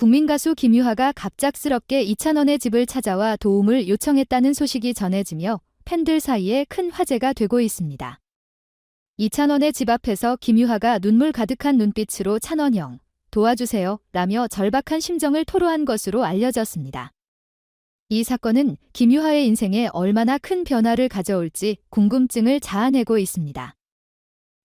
국민 가수 김유하가 갑작스럽게 이찬원의 집을 찾아와 도움을 요청했다는 소식이 전해지며 팬들 사이에 큰 화제가 되고 있습니다. 이찬원의 집 앞에서 김유하가 눈물 가득한 눈빛으로 찬원 형, 도와주세요 라며 절박한 심정을 토로한 것으로 알려졌습니다. 이 사건은 김유하의 인생에 얼마나 큰 변화를 가져올지 궁금증을 자아내고 있습니다.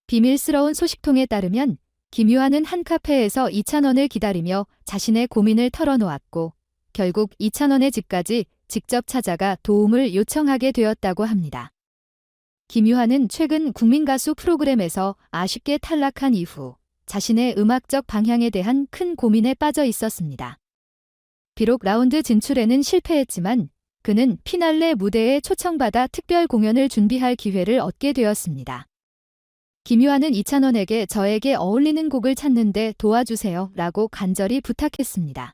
비밀스러운 소식통에 따르면 김유하는 한 카페에서 이찬원을 기다리며 자신의 고민을 털어놓았고 결국 이찬원의 집까지 직접 찾아가 도움을 요청하게 되었다고 합니다. 김유하는 최근 국민가수 프로그램에서 아쉽게 탈락한 이후 자신의 음악적 방향에 대한 큰 고민에 빠져 있었습니다. 비록 라운드 진출에는 실패했지만 그는 피날레 무대에 초청받아 특별 공연을 준비할 기회를 얻게 되었습니다. 김유하는 이찬원에게 저에게 어울리는 곡을 찾는데 도와주세요 라고 간절히 부탁했습니다.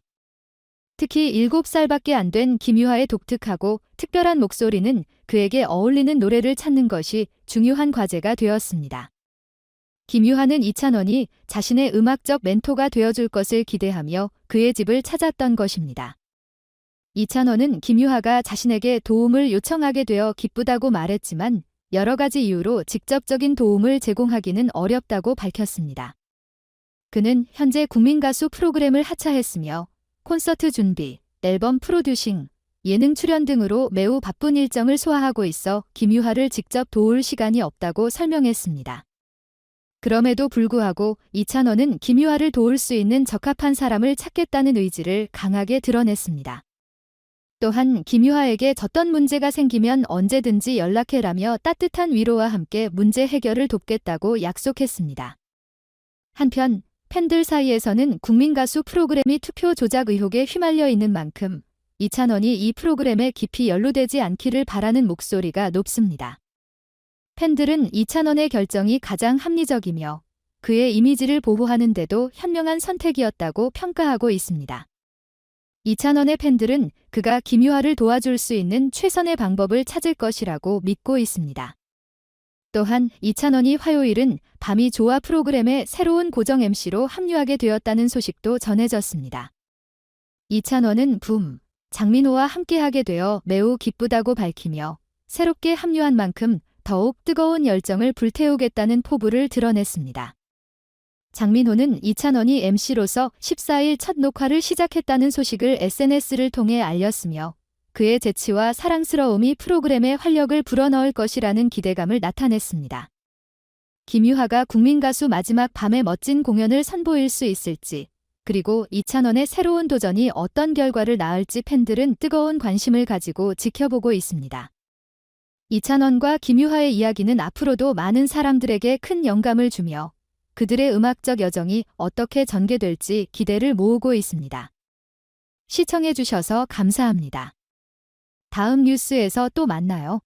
특히 7살밖에 안 된 김유하의 독특하고 특별한 목소리는 그에게 어울리는 노래를 찾는 것이 중요한 과제가 되었습니다. 김유하는 이찬원이 자신의 음악적 멘토가 되어줄 것을 기대하며 그의 집을 찾았던 것입니다. 이찬원은 김유하가 자신에게 도움을 요청하게 되어 기쁘다고 말했지만 여러 가지 이유로 직접적인 도움을 제공하기는 어렵다고 밝혔습니다. 그는 현재 국민가수 프로그램을 하차했으며 콘서트 준비, 앨범 프로듀싱, 예능 출연 등으로 매우 바쁜 일정을 소화하고 있어 김유하를 직접 도울 시간이 없다고 설명했습니다. 그럼에도 불구하고 이찬원은 김유하를 도울 수 있는 적합한 사람을 찾겠다는 의지를 강하게 드러냈습니다. 또한 김유하에게 졌던 문제가 생기면 언제든지 연락해라며 따뜻한 위로와 함께 문제 해결을 돕겠다고 약속했습니다. 한편 팬들 사이에서는 국민가수 프로그램이 투표 조작 의혹에 휘말려 있는 만큼 이찬원이 이 프로그램에 깊이 연루되지 않기를 바라는 목소리가 높습니다. 팬들은 이찬원의 결정이 가장 합리적이며 그의 이미지를 보호하는데도 현명한 선택이었다고 평가하고 있습니다. 이찬원의 팬들은 그가 김유하를 도와줄 수 있는 최선의 방법을 찾을 것이라고 믿고 있습니다. 또한 이찬원이 화요일은 밤이 좋아 프로그램의 새로운 고정 MC로 합류하게 되었다는 소식도 전해졌습니다. 이찬원은 붐, 장민호와 함께하게 되어 매우 기쁘다고 밝히며 새롭게 합류한 만큼 더욱 뜨거운 열정을 불태우겠다는 포부를 드러냈습니다. 장민호는 이찬원이 MC로서 14일 첫 녹화를 시작했다는 소식을 SNS를 통해 알렸으며 그의 재치와 사랑스러움이 프로그램에 활력을 불어넣을 것이라는 기대감을 나타냈습니다. 김유하가 국민가수 마지막 밤의 멋진 공연을 선보일 수 있을지, 그리고 이찬원의 새로운 도전이 어떤 결과를 낳을지 팬들은 뜨거운 관심을 가지고 지켜보고 있습니다. 이찬원과 김유하의 이야기는 앞으로도 많은 사람들에게 큰 영감을 주며 그들의 음악적 여정이 어떻게 전개될지 기대를 모으고 있습니다. 시청해주셔서 감사합니다. 다음 뉴스에서 또 만나요.